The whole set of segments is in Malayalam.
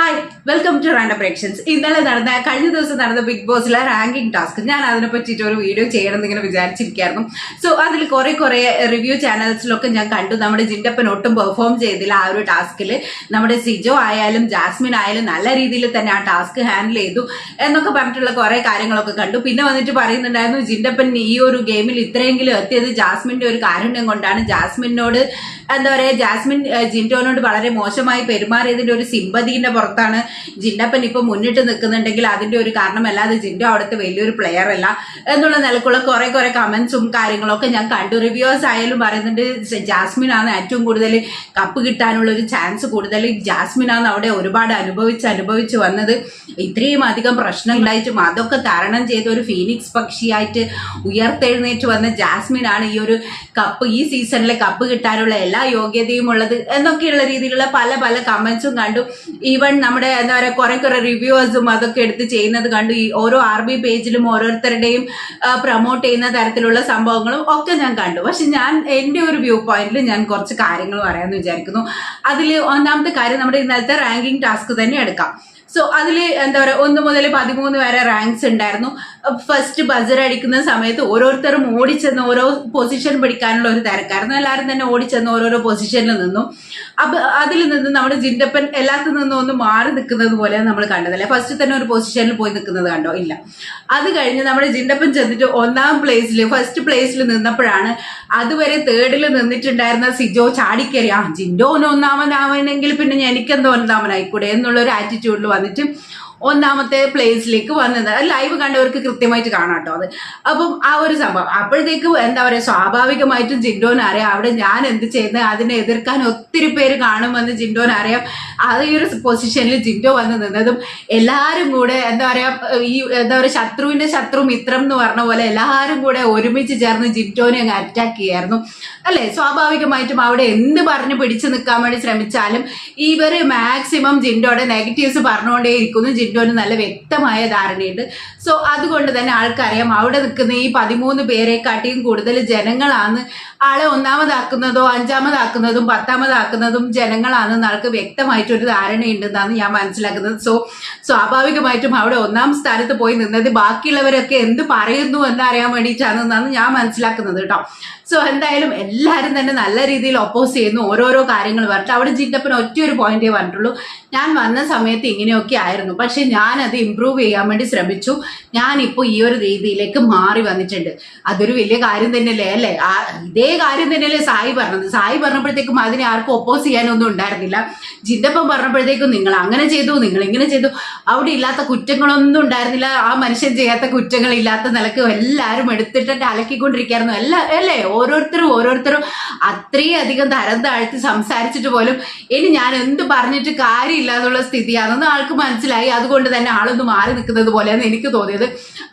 ഹായ് വെൽക്കം ടു റാൻഡം പ്രേക്ഷൻസ് ഇന്നലെ നടന്ന കഴിഞ്ഞ ദിവസം നടന്ന ബിഗ് ബോസിലെ റാങ്കിങ് ടാസ്ക് ഞാൻ അതിനെ പറ്റിയിട്ട് ഒരു വീഡിയോ ചെയ്യണം എന്നിങ്ങനെ വിചാരിച്ചിരിക്കുകയായിരുന്നു. സോ അതിൽ കുറെ കുറെ റിവ്യൂ ചാനൽസിലൊക്കെ ഞാൻ കണ്ടു. നമ്മുടെ ജിൻഡപ്പൻ ഒട്ടും പെർഫോം ചെയ്തില്ല ആ ഒരു ടാസ്കിൽ നമ്മുടെ സിജോ ആയാലും ജാസ്മിൻ ആയാലും നല്ല രീതിയിൽ തന്നെ ആ ടാസ്ക് ഹാൻഡിൽ ചെയ്തു എന്നൊക്കെ പറഞ്ഞിട്ടുള്ള കുറെ കാര്യങ്ങളൊക്കെ കണ്ടു. പിന്നെ വന്നിട്ട് പറയുന്നുണ്ടായിരുന്നു ജിൻഡപ്പൻ ഈ ഒരു ഗെയിമിൽ ഇത്രയെങ്കിലും എത്തിയത് ജാസ്മിന്റെ ഒരു കാരുണ്യം കൊണ്ടാണ്. ജാസ്മിനോട് എന്താ പറയുക ജാസ്മിൻ ജിൻഡോനോട് വളരെ മോശമായി പെരുമാറിയതിന്റെ ഒരു സിമ്പതിന്റെ പുറത്താണ്. ജിൻഡപ്പൻ ഇപ്പൊ മുന്നിട്ട് നിൽക്കുന്നുണ്ടെങ്കിൽ അതിന്റെ ഒരു കാരണമല്ലാതെ ജിൻഡോ അവിടുത്തെ വലിയൊരു പ്ലെയർ അല്ല. എന്നുള്ള നിലക്കുള്ള കുറെ കുറെ കമന്റ്സും കാര്യങ്ങളൊക്കെ ഞാൻ കണ്ടു. റിവ്യൂസ് ആയാലും പറയുന്നുണ്ട് ജാസ്മിൻ ആണ് ഏറ്റവും കൂടുതൽ കപ്പ് കിട്ടാനുള്ള ഒരു ചാൻസ് കൂടുതൽ. ജാസ്മിൻ ആണ് അവിടെ ഒരുപാട് അനുഭവിച്ച് അനുഭവിച്ച് വന്നത്. ഇത്രയും അധികം പ്രശ്നം ഉണ്ടായിട്ടും അതൊക്കെ തരണം ചെയ്ത ഒരു ഫീനിക്സ് പക്ഷിയായിട്ട് ഉയർത്തെഴുന്നേറ്റ് വന്ന ജാസ്മിൻ ആണ് ഈ ഒരു കപ്പ് ഈ സീസണിലെ കപ്പ് കിട്ടാനുള്ള എല്ലാ യോഗ്യതയും ഉള്ളത്. എന്നൊക്കെയുള്ള രീതിയിലുള്ള പല പല കമന്റ്സും കണ്ടു. ഈവൻ നമ്മുടെ എന്താ പറയുക കുറെ കുറെ റിവ്യൂവേഴ്സും അതൊക്കെ എടുത്ത് ചെയ്യുന്നത് കണ്ടു. ഈ ഓരോ ആർ ബി പേജിലും ഓരോരുത്തരുടെയും പ്രൊമോട്ട് ചെയ്യുന്ന തരത്തിലുള്ള സംഭവങ്ങളും ഒക്കെ ഞാൻ കണ്ടു. പക്ഷെ ഞാൻ എന്റെ ഒരു വ്യൂ പോയിന്റിൽ ഞാൻ കുറച്ച് കാര്യങ്ങൾ പറയാമെന്ന് വിചാരിക്കുന്നു. അതിൽ ഒന്നാമത്തെ കാര്യം നമ്മുടെ ഇന്നലത്തെ റാങ്കിങ് ടാസ്ക് തന്നെ എടുക്കാം. സോ അതിൽ എന്താ പറയുക ഒന്ന് മുതൽ പതിമൂന്ന് വരെ റാങ്ക്സ് ഉണ്ടായിരുന്നു. ഫസ്റ്റ് ബസർ അടിക്കുന്ന സമയത്ത് ഓരോരുത്തരും ഓടിച്ചെന്ന് ഓരോ പൊസിഷൻ പിടിക്കാനുള്ള ഒരു തിരക്കായിരുന്നു. എല്ലാവരും തന്നെ ഓടിച്ചെന്ന് ഓരോരോ പൊസിഷനിൽ നിന്നു. അപ്പൊ അതിൽ നിന്ന് നമ്മുടെ ജിൻഡപ്പൻ എല്ലാത്തിൽ നിന്നും ഒന്ന് മാറി നിൽക്കുന്നത് പോലെ നമ്മൾ കണ്ടതല്ലേ ഫസ്റ്റ് തന്നെ ഒരു പൊസിഷനിൽ പോയി നിൽക്കുന്നത് കണ്ടോ? ഇല്ല. അത് കഴിഞ്ഞ് നമ്മുടെ ജിൻഡപ്പൻ ചെന്നിട്ട് ഒന്നാം പ്ലേസിൽ ഫസ്റ്റ് പ്ലേസിൽ നിന്നപ്പോഴാണ് അതുവരെ തേർഡിൽ നിന്നിട്ടുണ്ടായിരുന്ന സിജോ ചാടിക്കറി. ആ ജിൻഡോ ഒന്നാമനാവണമെങ്കിൽ പിന്നെ എനിക്കെന്തോ ഒന്നാമനായിക്കൂടെ? എന്നുള്ളൊരു ആറ്റിറ്റ്യൂഡിൽ വന്നിട്ട് ഒന്നാമത്തെ പ്ലേസിലേക്ക് വന്നത്. അത് ലൈവ് കണ്ടവർക്ക് കൃത്യമായിട്ട് കാണാം കേട്ടോ അത്. അപ്പം ആ ഒരു സംഭവം. അപ്പോഴത്തേക്ക് എന്താ പറയുക സ്വാഭാവികമായിട്ടും ജിൻഡോന് അറിയാം. അവിടെ ഞാൻ എന്ത് ചെയ്യുന്നത് അതിനെ എതിർക്കാൻ ഒത്തിരി പേര് കാണുമെന്ന് ജിൻഡോന് അറിയാം. ആ ഈ ഒരു പൊസിഷനിൽ ജിൻഡോ വന്ന് നിന്നതും എല്ലാവരും കൂടെ എന്താ പറയാ ഈ എന്താ പറയുക ശത്രുവിന്റെ ശത്രു മിത്രം എന്ന് പറഞ്ഞ പോലെ എല്ലാവരും കൂടെ ഒരുമിച്ച് ചേർന്ന് ജിൻഡോനെ അങ്ങ് അറ്റാക്ക് ചെയ്യായിരുന്നു. അല്ലേ? സ്വാഭാവികമായിട്ടും അവിടെ എന്ത് പറഞ്ഞ് പിടിച്ചു നിൽക്കാൻ വേണ്ടി ശ്രമിച്ചാലും ഇവർ മാക്സിമം ജിൻഡോടെ നെഗറ്റീവ്സ് പറഞ്ഞുകൊണ്ടേ ഇരിക്കുന്നു ജിൻഡോന് നല്ല വ്യക്തമായ ധാരണയുണ്ട്. സോ അതുകൊണ്ട് തന്നെ ആൾക്കറിയാം അവിടെ നിൽക്കുന്ന ഈ പതിമൂന്ന് പേരെക്കാട്ടിയും കൂടുതൽ ജനങ്ങളാണ് ആളെ ഒന്നാമതാക്കുന്നതോ അഞ്ചാമതാക്കുന്നതും പത്താമതാക്കുന്നതും ജനങ്ങളാണെന്ന് ആൾക്ക് വ്യക്തമായിട്ടൊരു ധാരണയുണ്ടെന്നാണ് ഞാൻ മനസ്സിലാക്കുന്നത്. സോ സ്വാഭാവികമായിട്ടും അവിടെ ഒന്നാം സ്ഥാനത്ത് പോയി നിന്നത് ബാക്കിയുള്ളവരൊക്കെ എന്ത് പറയുന്നു എന്നറിയാൻ വേണ്ടിയിട്ടാണെന്നാണ് ഞാൻ മനസ്സിലാക്കുന്നത് കേട്ടോ. സോ എന്തായാലും എല്ലാവരും തന്നെ നല്ല രീതിയിൽ ഒപ്പോസ് ചെയ്യുന്നു. ഓരോരോ കാര്യങ്ങൾ പറഞ്ഞിട്ട് അവിടെ ജിൻഡപ്പൻ ഒറ്റ ഒരു പോയിന്റേ പറഞ്ഞിട്ടുള്ളൂ. ഞാൻ വന്ന സമയത്ത് ഇങ്ങനെയൊക്കെ ആയിരുന്നു. പക്ഷെ ഞാൻ അത് ഇമ്പ്രൂവ് ചെയ്യാൻ വേണ്ടി ശ്രമിച്ചു. ഞാനിപ്പോൾ ഈ ഒരു രീതിയിലേക്ക് മാറി വന്നിട്ടുണ്ട്. അതൊരു വലിയ കാര്യം തന്നെയല്ലേ അല്ലേ? ഇതേ കാര്യം തന്നെയല്ലേ സായി പറഞ്ഞത്. സായി പറഞ്ഞപ്പോഴത്തേക്കും അതിനെ ആർക്കും ഒപ്പോസ് ചെയ്യാനൊന്നും ഉണ്ടായിരുന്നില്ല. ജിൻഡപ്പൻ പറഞ്ഞപ്പോഴത്തേക്കും നിങ്ങൾ അങ്ങനെ ചെയ്തു നിങ്ങൾ ഇങ്ങനെ ചെയ്തു. അവിടെ ഇല്ലാത്ത കുറ്റങ്ങളൊന്നും ഉണ്ടായിരുന്നില്ല. ആ മനുഷ്യൻ ചെയ്യാത്ത കുറ്റങ്ങളില്ലാത്ത നിലയ്ക്ക് എല്ലാവരും എടുത്തിട്ട് അലക്കിക്കൊണ്ടിരിക്കുകയായിരുന്നു എല്ലാ അല്ലേ? ഓരോരുത്തരും ഓരോരുത്തരും അത്രയും അധികം തരം താഴ്ത്തി സംസാരിച്ചിട്ട് പോലും ഇനി ഞാൻ എന്ത് പറഞ്ഞിട്ട് കാര്യമില്ല എന്നുള്ള സ്ഥിതിയാണെന്ന് ആൾക്ക് മനസ്സിലായി അതുകൊണ്ട് തന്നെ ആളൊന്ന് മാറി നിൽക്കുന്നത് പോലെയാണ് എനിക്ക് തോന്നിയത്.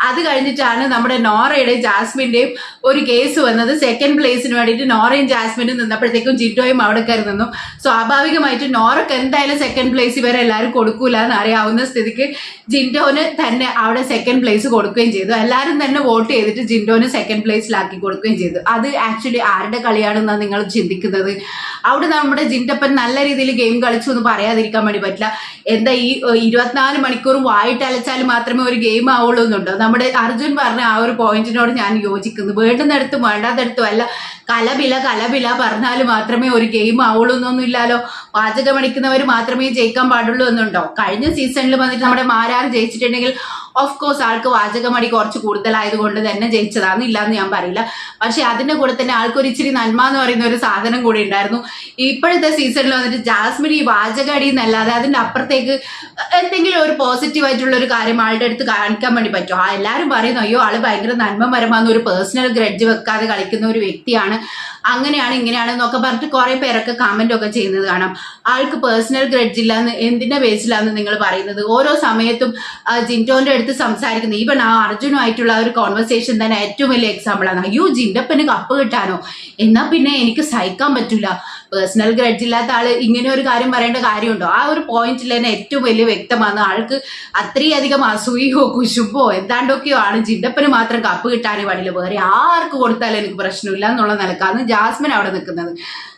അത് കഴിഞ്ഞിട്ടാണ് നമ്മുടെ നോറയുടെയും ജാസ്മിന്റെയും ഒരു കേസ് വന്നത്. സെക്കൻഡ് പ്ലേസിന് വേണ്ടിയിട്ട് നോറയും ജാസ്മിനും നിന്നപ്പോഴത്തേക്കും ജിറ്റോയും അവിടെ കയറി നിന്നു. സ്വാഭാവികമായിട്ട് നോറക്ക് എന്തായാലും സെക്കൻഡ് പ്ലേസ് ഇവരെ എല്ലാവരും കൊടുക്കൂല എന്ന് അറിയാവുന്ന സ്ഥിതിക്ക് ജിൻഡോന് തന്നെ അവിടെ സെക്കൻഡ് പ്ലേസ് കൊടുക്കുകയും ചെയ്തു. എല്ലാവരും തന്നെ വോട്ട് ചെയ്തിട്ട് ജിൻഡോന് സെക്കൻഡ് പ്ലേസിലാക്കി കൊടുക്കുകയും ചെയ്തു. അത് ആക്ച്വലി ആരുടെ കളിയാണെന്നാണ് നിങ്ങൾ ചിന്തിക്കുന്നത്? അവിടെ നമ്മുടെ ജിൻഡപ്പൻ നല്ല രീതിയിൽ ഗെയിം കളിച്ചു എന്ന് പറയാതിരിക്കാൻ വേണ്ടി പറ്റില്ല. എന്താ ഈ ഇരുപത്തിനാല് മണിക്കൂറും വായിട്ട് അലച്ചാൽ മാത്രമേ ഒരു ഗെയിം ആവുള്ളൂ എന്നുണ്ടോ? നമ്മുടെ അർജുൻ പറഞ്ഞ ആ ഒരു പോയിന്റിനോട് ഞാൻ യോജിക്കുന്നു. വേണ്ടുന്നിടത്തും വേണ്ടാത്തടത്തും അല്ല. കലബില കലബില പറഞ്ഞാൽ മാത്രമേ ഒരു ഗെയിം ആവുള്ളൂ ഇല്ലാലോ പാചകമടിക്കുന്നവർ മാത്രമേ ജയിക്കാൻ പാടുള്ളൂ എന്നുണ്ടോ? കഴിഞ്ഞ സീസണിൽ വന്നിട്ട് നമ്മുടെ മാരാർ ജയിച്ചിട്ടുണ്ടെങ്കിൽ ഓഫ് കോഴ്സ് ആൾക്ക് വാചകമടി കുറച്ച് കൂടുതലായതുകൊണ്ട് തന്നെ ജയിച്ചതാന്ന് ഇല്ലാന്ന് ഞാൻ പറയില്ല. പക്ഷെ അതിന്റെ കൂടെ തന്നെ ആൾക്കൊരു ഇച്ചിരി നന്മ എന്ന് പറയുന്ന ഒരു സാധനം കൂടി ഉണ്ടായിരുന്നു. ഇപ്പോഴത്തെ സീസണിൽ വന്നിട്ട് ജാസ്മിൻ ഈ വാചകടി എന്നല്ലാതെ അതിന്റെ അപ്പുറത്തേക്ക് എന്തെങ്കിലും ഒരു പോസിറ്റീവ് ആയിട്ടുള്ള ഒരു കാര്യം ആളുടെ അടുത്ത് കാണിക്കാൻ വേണ്ടി പറ്റും ആ എല്ലാവരും പറയുന്നു അയ്യോ ആൾ ഭയങ്കര നന്മ പരമാന്ന് ഒരു പേഴ്സണൽ ഗ്രഡ്ജ് വെക്കാതെ കളിക്കുന്ന ഒരു വ്യക്തിയാണ്. അങ്ങനെയാണ് ഇങ്ങനെയാണ് എന്നൊക്കെ പറഞ്ഞിട്ട് കുറെ പേരൊക്കെ കമന്റ് ഒക്കെ ചെയ്യുന്നത് കാണാം. ആൾക്ക് പേഴ്സണൽ ഗ്രഡ്ജ് ഇല്ലാന്ന് എന്തിന്റെ ബേസിലാന്ന് നിങ്ങൾ പറയുന്നത്? ഓരോ സമയത്തും ജിന്റോന്റെ അടുത്ത് സംസാരിക്കുന്നത്. ഈവൻ ആ അർജുനുമായിട്ടുള്ള ഒരു കോൺവെർസേഷൻ തന്നെ ഏറ്റവും വലിയ എക്സാമ്പിൾ ആണ്. അയ്യോ ജിൻഡപ്പന് കപ്പ് കിട്ടാനോ? എന്നാ പിന്നെ എനിക്ക് സഹിക്കാൻ പറ്റൂല. പേഴ്സണൽ ഗ്രഡ്ജ് ഇല്ലാത്ത ആൾ ഇങ്ങനെ ഒരു കാര്യം പറയേണ്ട കാര്യമുണ്ടോ? ആ ഒരു പോയിന്റിൽ തന്നെ ഏറ്റവും വലിയ വ്യക്തമാണ് ആൾക്ക് അത്രയധികം അസൂയോ കുശുമ്പോ എന്താണ്ടൊക്കെയോ ആണ് ജിൻഡപ്പന് മാത്രം കപ്പ് കിട്ടാനേ പാടില്ല വേറെ ആർക്ക് കൊടുത്താലും എനിക്ക് പ്രശ്നമില്ല എന്നുള്ള നിലക്കാണ് ജാസ്മിൻ അവിടെ നിൽക്കുന്നത്.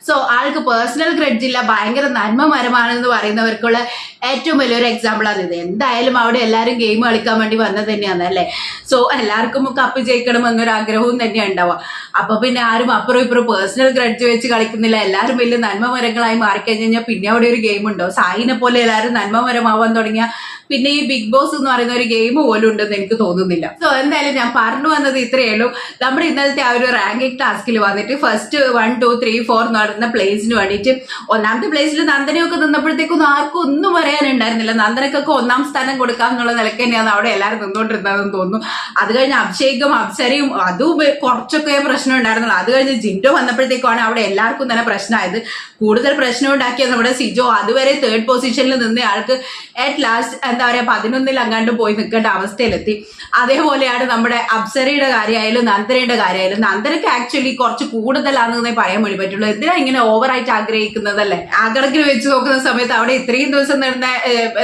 സോ ആൾക്ക് പേഴ്സണൽ ഗ്രഡ്ജ് ഇല്ല ഭയങ്കര നന്മമരമാണെന്ന് പറയുന്നവർക്കുള്ള ഏറ്റവും വലിയൊരു എക്സാമ്പിളാണ് ഇത്. എന്തായാലും അവിടെ എല്ലാവരും ഗെയിം കളിക്കാൻ വേണ്ടി വന്നത് തന്നെയാണ് അല്ലേ? സോ എല്ലാവർക്കും കപ്പ് ജയിക്കണം എന്നൊരു ആഗ്രഹവും തന്നെയാണ് ഉണ്ടാവുക. അപ്പൊ പിന്നെ ആരും അപ്പുറം ഇപ്പുറം പേഴ്സണൽ ഗ്രഡ്ജ് വെച്ച് കളിക്കുന്നില്ല. എല്ലാവരും വലിയ നന്മ മരങ്ങളായി മാറിക്കഴിഞ്ഞ് കഴിഞ്ഞാൽ പിന്നെ അവിടെ ഒരു ഗെയിം ഉണ്ടോ? സായിനെ പോലെ എല്ലാവരും നന്മ മരമാവാൻ തുടങ്ങിയ പിന്നെ ഈ ബിഗ് ബോസ് എന്ന് പറയുന്ന ഒരു ഗെയിം പോലും ഉണ്ടെന്ന് എനിക്ക് തോന്നുന്നില്ല. സോ എന്തായാലും ഞാൻ പറഞ്ഞു വന്നത് ഇത്രയേ ഉള്ളൂ. നമ്മുടെ ഇന്നലത്തെ ആ ഒരു റാങ്കിങ് ടാസ്കിൽ വന്നിട്ട് first one two three four എന്ന് പറയുന്ന പ്ലേസിന് വേണ്ടിയിട്ട് ഒന്നാമത്തെ പ്ലേസിൽ നന്ദനയൊക്കെ നിന്നപ്പോഴത്തേക്കൊന്നും ആർക്കും ഒന്നും പറയാനുണ്ടായിരുന്നില്ല. നന്ദനക്കൊക്കെ ഒന്നാം സ്ഥാനം കൊടുക്കാം എന്നുള്ള നിലയ്ക്ക് തന്നെയാണ് അവിടെ എല്ലാവരും നിന്നുകൊണ്ടിരുന്നതെന്ന് തോന്നുന്നു. അത് കഴിഞ്ഞ് അഭിഷേകും അപ്സരയും അതും കുറച്ചൊക്കെ പ്രശ്നം ഉണ്ടായിരുന്നുള്ളൂ അത് കഴിഞ്ഞ് ജിൻഡോ വന്നപ്പോഴത്തേക്കാണ് അവിടെ എല്ലാവർക്കും തന്നെ പ്രശ്നമായത്. കൂടുതൽ പ്രശ്നം ഉണ്ടാക്കിയ നമ്മുടെ സിജോ. അതുവരെ തേർഡ് പൊസിഷനിൽ നിന്ന ആൾക്ക് അറ്റ് ലാസ്റ്റ് എന്താ പറയുക പതിനൊന്നിൽ അങ്ങാണ്ട് പോയി നിൽക്കേണ്ട അവസ്ഥയിലെത്തി. അതേപോലെയാണ് നമ്മുടെ അപ്സരയുടെ കാര്യമായാലും നന്ദരയുടെ കാര്യമായാലും. നന്ദനക്ക് ആക്ച്വലി കുറച്ച് കൂടുതലാണെന്നേ പറയാൻ വേണ്ടി പറ്റുള്ളൂ. എന്തിനാ ഇങ്ങനെ ഓവറായിട്ട് ആഗ്രഹിക്കുന്നതല്ലേ? ആ കണക്കിന് വെച്ച് നോക്കുന്ന സമയത്ത് അവിടെ ഇത്രയും ദിവസം നടന്ന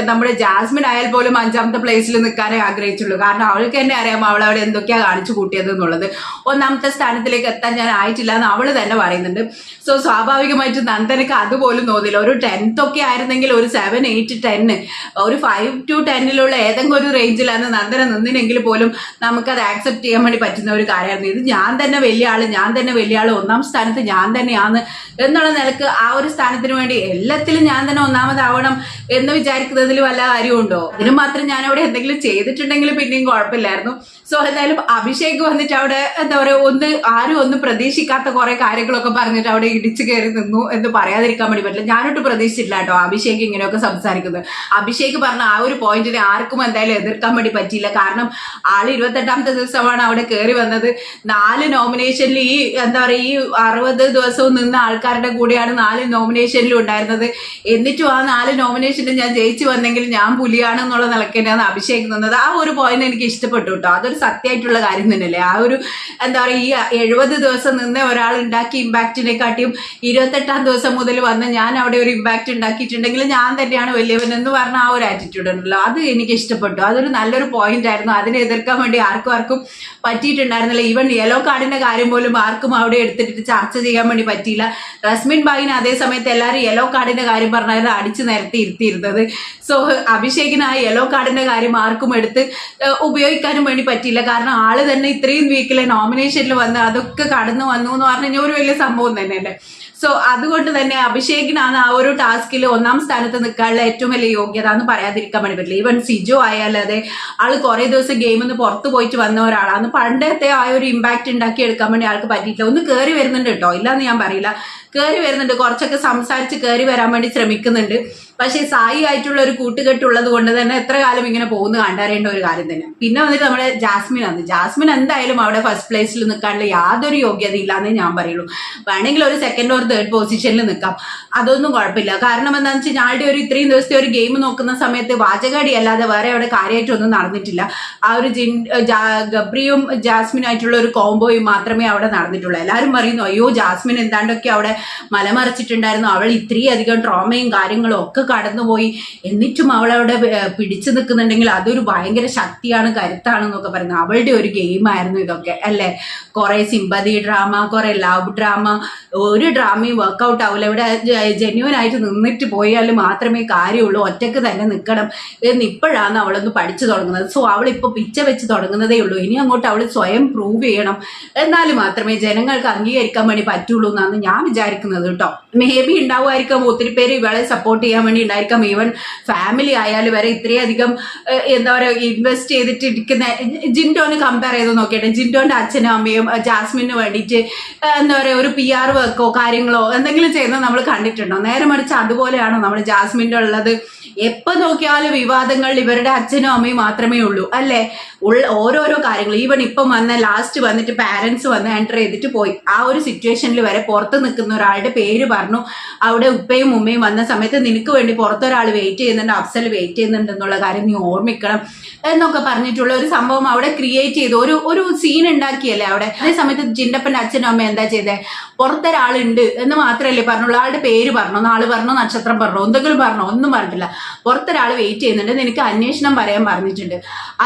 നമ്മുടെ ജാസ്മിൻ ആയാൽ പോലും അഞ്ചാമത്തെ പ്ലേസിൽ നിൽക്കാനേ ആഗ്രഹിച്ചുള്ളൂ. കാരണം അവൾക്ക് തന്നെ അറിയാം അവൾ അവിടെ എന്തൊക്കെയാണ് കാണിച്ചു കൂട്ടിയത് എന്നുള്ളത്. ഒന്നാമത്തെ സ്ഥാനത്തിലേക്ക് എത്താൻ ഞാൻ ആയിട്ടില്ല എന്ന് അവൾ തന്നെ പറയുന്നുണ്ട്. സോ സ്വാഭാവികമായിട്ട് നന്ദനക്ക് അതുപോലും തോന്നില്ല. ഒരു ടെൻത്ത് ഒക്കെ ആയിരുന്നെങ്കിൽ ഒരു സെവൻ എയ്റ്റ് ടെന്ന് ഒരു ഫൈവ് ടു ടെന്നിലുള്ള ഏതെങ്കിലും ഒരു റേഞ്ചിലാണ് നന്ദന നിന്നിനെങ്കിൽ പോലും നമുക്കത് ആക്സെപ്റ്റ് ചെയ്യാൻ വേണ്ടി പറ്റുന്ന ഒരു കാര്യമായിരുന്നു. ഇത് ഞാൻ തന്നെ വലിയ ആൾ ഞാൻ തന്നെ വലിയ ആൾ ഒന്നാം സ്ഥാനത്ത് ഞാൻ തന്നെയാണ് എന്നുള്ള നിലയ്ക്ക് ആ ഒരു സ്ഥാനത്തിന് വേണ്ടി എല്ലാത്തിലും ഞാൻ തന്നെ ഒന്നാമതാവണം എന്ന് വിചാരിക്കുന്നതിൽ വല്ല കാര്യമുണ്ടോ? അതിന് മാത്രം ഞാൻ അവിടെ എന്തെങ്കിലും ചെയ്തിട്ടുണ്ടെങ്കിൽ പിന്നെയും കുഴപ്പമില്ലായിരുന്നു. സോ എന്തായാലും അഭിഷേക് വന്നിട്ട് അവിടെ എന്താ പറയുക ഒന്ന് ആരും ഒന്നും പ്രതീക്ഷിക്കാത്ത കുറെ കാര്യങ്ങളൊക്കെ പറഞ്ഞിട്ട് അവിടെ ഇടിച്ചു കയറി നിന്നു എന്ന് പറയാതിരിക്കാൻ വേണ്ടി പറ്റില്ല. ഞാനൊട്ട് പ്രതീക്ഷിച്ചില്ല കേട്ടോ അഭിഷേക് ഇങ്ങനെയൊക്കെ സംസാരിക്കുന്നത്. അഭിഷേക് പറഞ്ഞ ആ ഒരു പോയിന്റിനെ ആർക്കും എന്തായാലും എതിർക്കാൻ വേണ്ടി പറ്റിയില്ല. കാരണം ആൾ ഇരുപത്തെട്ടാമത്തെ ദിവസമാണ് അവിടെ കയറി വന്നത്. നാല് നോമിനേഷനിൽ ഈ എന്താ പറയുക ഈ അറുപത് ദിവസവും നിന്ന ആൾക്കാരുടെ കൂടെയാണ് നാല് നോമിനേഷനിലും ഉണ്ടായിരുന്നത്. എന്നിട്ടും ആ നാല് നോമിനേഷനിൽ ഞാൻ ജയിച്ചു വന്നെങ്കിൽ ഞാൻ പുലിയാണ് എന്നുള്ള നിലയ്ക്ക് തന്നെയാണ് അഭിഷേക് നിന്നത്. ആ ഒരു പോയിന്റ് എനിക്ക് ഇഷ്ടപ്പെട്ടു കേട്ടോ. അതൊരു സത്യമായിട്ടുള്ള കാര്യം തന്നെയല്ലേ. ആ ഒരു എന്താ പറയുക ഈ എഴുപത് ദിവസം നിന്ന് ഒരാൾ ഉണ്ടാക്കിയ ഇമ്പാക്റ്റിനെക്കാട്ടിയും ഇരുപത്തെട്ടാം ദിവസം മുതൽ വന്ന് ഞാൻ അവിടെ ഒരു ഇമ്പാക്റ്റ് ഉണ്ടാക്കിയിട്ടുണ്ടെങ്കിൽ ഞാൻ തന്നെയാണ് വലിയവൻ എന്ന് പറഞ്ഞ ആ ഒരു ആറ്റിറ്റ്യൂഡ് ഉണ്ടല്ലോ അത് എനിക്ക് ഇഷ്ടപ്പെട്ടു. അതൊരു നല്ലൊരു പോയിന്റ് ആയിരുന്നു. അതിനെ എതിർക്കാൻ വേണ്ടി ആർക്കും ആർക്കും പറ്റിയിട്ടുണ്ടായിരുന്നില്ല. ഈവൻ യെല്ലോ കാർഡിന്റെ കാര്യം പോലും ആർക്കും അവിടെ എടുത്തിട്ട് ചർച്ച ചെയ്യാൻ വേണ്ടി പറ്റിയില്ല. റസ്മിൻ ബായിന് അതേ സമയത്ത് എല്ലാവരും യെല്ലോ കാർഡിന്റെ കാര്യം പറഞ്ഞായിരുന്നു അടിച്ചു നിരത്തി ഇരുത്തിയിരുന്നത്. സോ അഭിഷേകിന് ആ യെല്ലോ കാർഡിന്റെ കാര്യം ആർക്കും എടുത്ത് ഉപയോഗിക്കാനും വേണ്ടി പറ്റിയില്ല. കാരണം ആൾ തന്നെ ഇത്രയും വീക്കിലെ നോമിനേഷനിൽ വന്ന് അതൊക്കെ കടന്നു വന്നു എന്ന് പറഞ്ഞു ഒരു വലിയ സംഭവം തന്നെയല്ലേ? സോ അതുകൊണ്ട് തന്നെ അഭിഷേകിനാണ് ആ ഒരു ടാസ്കിൽ ഒന്നാം സ്ഥാനത്ത് നിൽക്കാനുള്ള ഏറ്റവും വലിയ യോഗ്യത എന്ന് പറയാതിരിക്കാൻ വേണ്ടി പറ്റില്ല. ഈവൻ സിജോ ആയാലും ആൾ കുറെ ദിവസം ഗെയിമിൽ നിന്ന് പുറത്ത് പോയിട്ട് വന്ന ഒരാളാണ്. പണ്ടത്തെ ആ ഒരു ഇമ്പാക്ട് ഉണ്ടാക്കി എടുക്കാൻ വേണ്ടി ആൾക്ക് പറ്റിയിട്ടില്ല. ഒന്ന് കയറി വരുന്നുണ്ട് കേട്ടോ. ഇല്ലാന്ന് ഞാൻ പറയില്ല. കയറി വരുന്നുണ്ട്. കുറച്ചൊക്കെ സംസാരിച്ച് കയറി വരാൻ വേണ്ടി ശ്രമിക്കുന്നുണ്ട്. പക്ഷേ സായി ആയിട്ടുള്ള ഒരു കൂട്ടുകെട്ടുള്ളത് കൊണ്ട് തന്നെ എത്ര കാലം ഇങ്ങനെ പോകുന്നു കണ്ടറിയേണ്ട ഒരു കാര്യം തന്നെ. പിന്നെ വന്നിട്ട് നമ്മുടെ ജാസ്മിൻ ആണ് ജാസ്മിൻ എന്തായാലും അവിടെ ഫസ്റ്റ് പ്ലേസിൽ നിൽക്കാനുള്ള യാതൊരു യോഗ്യത ഇല്ലാന്നേ ഞാൻ പറയുള്ളൂ. വേണമെങ്കിൽ ഒരു സെക്കൻഡ് ഓർ തേർഡ് പൊസിഷനിൽ നിൽക്കാം. അതൊന്നും കുഴപ്പമില്ല. കാരണം എന്താണെന്ന് വെച്ചാൽ ഞാളുടെ ഒരു ഇത്രയും ദിവസത്തെ ഒരു ഗെയിം നോക്കുന്ന സമയത്ത് വാചകടി അല്ലാതെ വേറെ അവിടെ കാര്യമായിട്ടൊന്നും നടന്നിട്ടില്ല. ആ ഒരു ജിൻ ഗബ്രിയും ജാസ്മിനും ആയിട്ടുള്ള ഒരു കോംബോയും മാത്രമേ അവിടെ നടന്നിട്ടുള്ളൂ. എല്ലാവരും പറയുന്നു അയ്യോ ജാസ്മിൻ എന്താണ്ടൊക്കെ അവിടെ മലമറിച്ചിട്ടുണ്ടായിരുന്നു. അവൾ ഇത്രയും അധികം ട്രോമയും കാര്യങ്ങളും ഒക്കെ കടന്നുപോയി. എന്നിട്ടും അവൾ അവിടെ പിടിച്ചു നിൽക്കുന്നുണ്ടെങ്കിൽ അതൊരു ഭയങ്കര ശക്തിയാണ് കരുത്താണെന്നൊക്കെ പറയുന്നത് അവളുടെ ഒരു ഗെയിമായിരുന്നു ഇതൊക്കെ അല്ലേ? കുറെ സിമ്പതി ഡ്രാമ കുറെ ലവ് ഡ്രാമ ഒരു ഡ്രാമയും വർക്കൗട്ട് ആവില്ല ഇവിടെ ജെന്യൂൻ ആയിട്ട് നിന്നിട്ട് പോയാൽ മാത്രമേ കാര്യമുള്ളൂ. ഒറ്റയ്ക്ക് തന്നെ നിൽക്കണം. എന്ന് ഇപ്പോഴാണ് അവളൊന്ന് പഠിച്ചു തുടങ്ങുന്നത്. സോ അവൾ ഇപ്പോൾ പിച്ച വെച്ച് തുടങ്ങുന്നതേ ഉള്ളൂ. ഇനി അങ്ങോട്ട് അവൾ സ്വയം പ്രൂവ് ചെയ്യണം. എന്നാൽ മാത്രമേ ജനങ്ങൾക്ക് അംഗീകരിക്കാൻ വേണ്ടി പറ്റുള്ളൂ എന്നാണ് ഞാൻ വിചാരിക്കുന്നത് കേട്ടോ. മേ ബി ഉണ്ടാവുമായിരിക്കാം. ഒത്തിരി പേര് ഇവളെ സപ്പോർട്ട് ചെയ്യാൻ വേണ്ടി ഉണ്ടായിരിക്കാം ഈവൻ ഫാമിലി ആയാലും വരെ ഇത്രയധികം എന്താ പറയുക ഇൻവെസ്റ്റ് ചെയ്തിട്ട് ഇരിക്കുന്ന ജിൻഡോന് കമ്പയർ ചെയ്ത് നോക്കിയിട്ട് ജിൻഡോന്റെ അച്ഛനും അമ്മയും ജാസ്മിന് വേണ്ടിയിട്ട് എന്താ പറയുക ഒരു പി ആർ വർക്കോ കാര്യങ്ങളോ എന്തെങ്കിലും ചെയ്യുന്നത് നമ്മൾ കണ്ടിട്ടുണ്ടോ? നേരെ മറിച്ച് അതുപോലെയാണോ നമ്മൾ ജാസ്മിന്റെ ഉള്ളത്? എപ്പോ നോക്കിയാലും വിവാദങ്ങൾ ഇവരുടെ അച്ഛനും അമ്മയും മാത്രമേ ഉള്ളൂ അല്ലെ? ഉള്ള ഓരോരോ കാര്യങ്ങൾ. ഈവൻ ഇപ്പം വന്ന ലാസ്റ്റ് വന്നിട്ട് പാരന്റ്സ് വന്ന് എന്റർ ചെയ്തിട്ട് പോയി. ആ ഒരു സിറ്റുവേഷനിൽ വരെ പുറത്ത് നിൽക്കുന്ന ഒരാളുടെ പേര് പറഞ്ഞു. അവിടെ ഉപ്പയും ഉമ്മയും വന്ന സമയത്ത് നിനക്ക് വേണ്ടി പുറത്തൊരാൾ വെയിറ്റ് ചെയ്യുന്നുണ്ട് അഫ്സൽ വെയിറ്റ് ചെയ്യുന്നുണ്ട് എന്നുള്ള കാര്യം നീ ഓർമ്മിക്കണം എന്നൊക്കെ പറഞ്ഞിട്ടുള്ള ഒരു സംഭവം അവിടെ ക്രിയേറ്റ് ചെയ്തു. ഒരു ഒരു സീൻ ഉണ്ടാക്കിയല്ലേ അവിടെ? അതേ സമയത്ത് ജിൻഡപ്പന്റെ അച്ഛനും അമ്മ എന്താ ചെയ്തേ? പുറത്തൊരാളുണ്ട് എന്ന് മാത്രമല്ലേ പറഞ്ഞുള്ളൂ. ആളുടെ പേര് പറഞ്ഞു നാൾ പറഞ്ഞു നക്ഷത്രം പറഞ്ഞു എന്തെങ്കിലും പറഞ്ഞു ഒന്നും പറഞ്ഞിട്ടില്ല. പുറത്തൊരാൾ വെയിറ്റ് ചെയ്യുന്നുണ്ട്. നിനക്ക് അന്വേഷണം പറയാൻ പറഞ്ഞിട്ടുണ്ട്.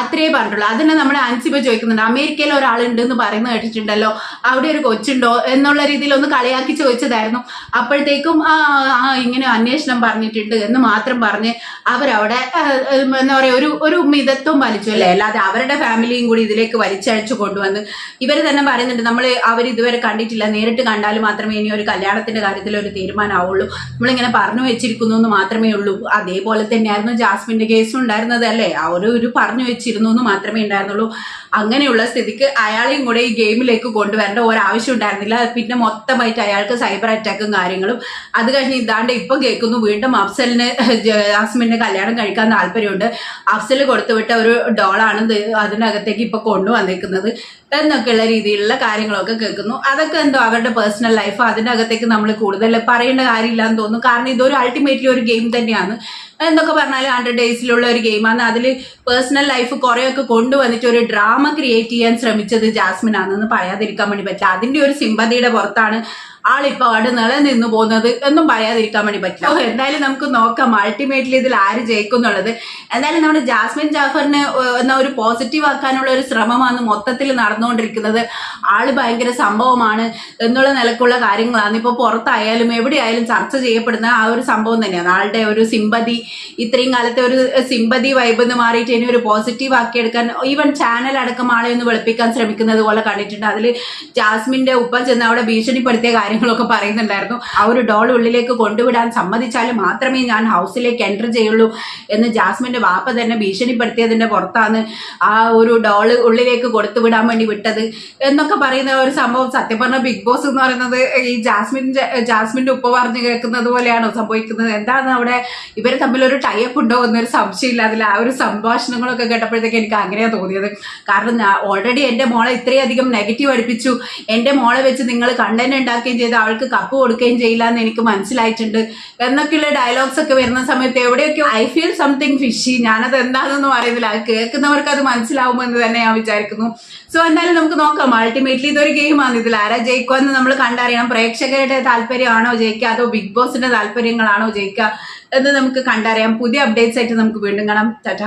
അത്രേ പറഞ്ഞിട്ടുള്ളൂ. അതിനെ നമ്മുടെ അൻസിബ ചോദിക്കുന്നുണ്ട് അമേരിക്കയിൽ ഒരാളുണ്ട് എന്ന് പറയുന്നത് കേട്ടിട്ടുണ്ടല്ലോ? അവിടെ ഒരു കൊച്ചുണ്ടോ? എന്നുള്ള രീതിയിൽ ഒന്ന് കളിയാക്കി ചോദിച്ചതായിരുന്നു. അപ്പോഴത്തേക്കും ഇങ്ങനെ അന്വേഷണം പറഞ്ഞിട്ടുണ്ട് എന്ന് മാത്രം പറഞ്ഞ് അവരവിടെ എന്താ പറയുക ഒരു ഒരു മിതത്വം വലിച്ചു അല്ലേ? അല്ലാതെ അവരുടെ ഫാമിലിയും കൂടി ഇതിലേക്ക് വലിച്ചഴിച്ചു കൊണ്ടുവന്ന് ഇവർ തന്നെ പറയുന്നുണ്ട് നമ്മൾ അവർ ഇതുവരെ കണ്ടിട്ടില്ല. നേരിട്ട് കണ്ടാൽ മാത്രമേ ഇനി ഒരു കല്യാണത്തിന്റെ കാര്യത്തിൽ ഒരു തീരുമാനമാവുള്ളൂ. നമ്മളിങ്ങനെ പറഞ്ഞു വെച്ചിരിക്കുന്നു എന്ന് മാത്രമേ ഉള്ളൂ. അതേപോലെ തന്നെയായിരുന്നു ജാസ്മിന്റെ കേസ് ഉണ്ടായിരുന്നത് അല്ലേ? ആ ഒരു ഒരു പറഞ്ഞു വെച്ചിരുന്നു എന്ന് മാത്രമേ ഉണ്ടായിരുന്നുള്ളൂ. അങ്ങനെയുള്ള സ്ഥിതിക്ക് അയാളെയും കൂടെ ഈ ഗെയിമിലേക്ക് കൊണ്ടുവരേണ്ട ഒരാവശ്യം ഉണ്ടായിരുന്നില്ല. പിന്നെ മൊത്തമായിട്ട് അയാൾക്ക് സൈബർ അറ്റാക്കും കാര്യങ്ങളും. അത് കഴിഞ്ഞ് ഇതാണ്ട് ഇപ്പൊ കേൾക്കുന്നു. വീണ്ടും അഫ്സലിന് ജാസ്മിന് കല്യാണം കഴിക്കാൻ താല്പര്യമുണ്ട്. അഫ്സൽ കൊടുത്തുവിട്ട ഒരു ഡോളാണ് അതിനകത്തേക്ക് ഇപ്പൊ കൊണ്ടുവന്നിരിക്കുന്നത് എന്നൊക്കെയുള്ള രീതിയിലുള്ള കാര്യങ്ങളൊക്കെ കേൾക്കുന്നു. അതൊക്കെ എന്തോ അവരുടെ പേഴ്സണൽ ലൈഫ്. അതിനകത്തേക്ക് നമ്മൾ കൂടുതൽ പറയേണ്ട കാര്യമില്ല എന്ന് തോന്നുന്നു. കാരണം ഇതൊരു അൾട്ടിമേറ്റ്ലി ഒരു ഗെയിം തന്നെയാണ്. എന്തൊക്കെ പറഞ്ഞാലും ഹൺഡ്രഡ് ഡേയ്സിലുള്ള ഒരു ഗെയിമാണ്. അതിൽ പേഴ്സണൽ ലൈഫ് കുറേയൊക്കെ കൊണ്ടുവന്നിട്ട് ഒരു ഡ്രാമ ക്രിയേറ്റ് ചെയ്യാൻ ശ്രമിച്ചത് ജാസ്മിൻ ആണെന്ന് പറയാതിരിക്കാൻ വേണ്ടി പറ്റില്ല. അതിന്റെ ഒരു സിമ്പതിയുടെ പുറത്താണ് ആളിപ്പോ അവിടെ നിലനിന്ന് പോകുന്നത് എന്നും പറയാതിരിക്കാൻ വേണ്ടി പറ്റില്ല. എന്തായാലും നമുക്ക് നോക്കാം. അൾട്ടിമേറ്റ്ലി ഇതിൽ ആര് ജയിക്കും എന്നുള്ളത് എന്തായാലും നമ്മുടെ ജാസ്മിൻ ജാഫറിനെ എന്നാ ഒരു പോസിറ്റീവ് ആക്കാനുള്ള ഒരു ശ്രമമാണ് മൊത്തത്തിൽ നടന്നുകൊണ്ടിരിക്കുന്നത്. ആൾ ഭയങ്കര സംഭവമാണ് എന്നുള്ള നിലക്കുള്ള കാര്യങ്ങളാണ്. ഇപ്പൊ പുറത്തായാലും എവിടെയായാലും ചർച്ച ചെയ്യപ്പെടുന്ന ആ ഒരു സംഭവം തന്നെയാണ്. ആളുടെ ഒരു സിമ്പതി ഇത്രയും കാലത്തെ ഒരു സിമ്പതി വൈബ് എന്ന് മാറിയിട്ട് ഇനി ഒരു പോസിറ്റീവ് ആക്കിയെടുക്കാൻ ഈവൻ ചാനൽ അടക്കം ആളെ ഒന്ന് വെളുപ്പിക്കാൻ ശ്രമിക്കുന്നത് പോലെ കണ്ടിട്ടുണ്ട്. അതിൽ ജാസ്മിന്റെ ഉപ്പ ചെന്ന് അവിടെ ഭീഷണിപ്പെടുത്തിയ കാര്യങ്ങളൊക്കെ പറയുന്നുണ്ടായിരുന്നു. ആ ഒരു ഡോൾ ഉള്ളിലേക്ക് കൊണ്ടുവിടാൻ സമ്മതിച്ചാൽ മാത്രമേ ഞാൻ ഹൗസിലേക്ക് എന്റർ ചെയ്യുള്ളൂ എന്ന് ജാസ്മിന്റെ വാപ്പ തന്നെ ഭീഷണിപ്പെടുത്തിയതിന്റെ പുറത്താണ് ആ ഒരു ഡോൾ ഉള്ളിലേക്ക് കൊടുത്തുവിടാൻ വേണ്ടി വിട്ടത് എന്നൊക്കെ പറയുന്ന ഒരു സംഭവം സത്യം പറഞ്ഞ ബിഗ് ബോസ് എന്ന് പറയുന്നത് ഈ ജാസ്മിൻ ജാസ്മിന്റെ ഉപ്പ പറഞ്ഞു കേൾക്കുന്നത് പോലെയാണോ സംഭവിക്കുന്നത്? എന്താണ് അവിടെ ഇവർ തമ്മിൽ ഒരു ടൈപ്പ് ഉണ്ടോ എന്നൊരു സംശയമില്ല. അതിൽ ആ ഒരു സംഭാഷണങ്ങളൊക്കെ കേട്ടപ്പോഴത്തേക്ക് എനിക്ക് അങ്ങനെയാണ് തോന്നിയത്. കാരണം ഓൾറെഡി എന്റെ മോളെ ഇത്രയധികം നെഗറ്റീവ് അടുപ്പിച്ചു. എന്റെ മോളെ വെച്ച് നിങ്ങൾ കണ്ടന്റ് ഉണ്ടാക്കുകയും ചെയ്ത് അവൾക്ക് കപ്പ് കൊടുക്കുകയും ചെയ്യില്ല എന്ന് എനിക്ക് മനസ്സിലായിട്ടുണ്ട്. എന്നൊക്കെയുള്ള ഡയലോഗ്സ് ഒക്കെ വരുന്ന സമയത്ത് എവിടെയൊക്കെ ഐ ഫീൽ സംതിങ് ഫിഷി ഞാനത് എന്താണെന്ന് പറയുന്നില്ല. അത് കേൾക്കുന്നവർക്ക് അത് മനസ്സിലാവുമെന്ന് തന്നെ ഞാൻ വിചാരിക്കുന്നു. സോ എന്തായാലും നമുക്ക് നോക്കാം. അൾട്ടിമേറ്റ്ലി ഇതൊരു ഗെയിമാണ് ഇതിൽ ആരാ ജയിക്കുമെന്ന് നമ്മൾ കണ്ടറിയണം. പ്രേക്ഷകരുടെ താല്പര്യമാണോ ജയിക്കുക? അതോ ബിഗ് ബോസിന്റെ താല്പര്യങ്ങളാണോ ജയിക്കുക എന്ന് നമുക്ക് കണ്ടറിയാം. പുതിയ അപ്ഡേറ്റ്സ് ആയിട്ട് നമുക്ക് വീണ്ടും കാണാം. ടാറ്റ.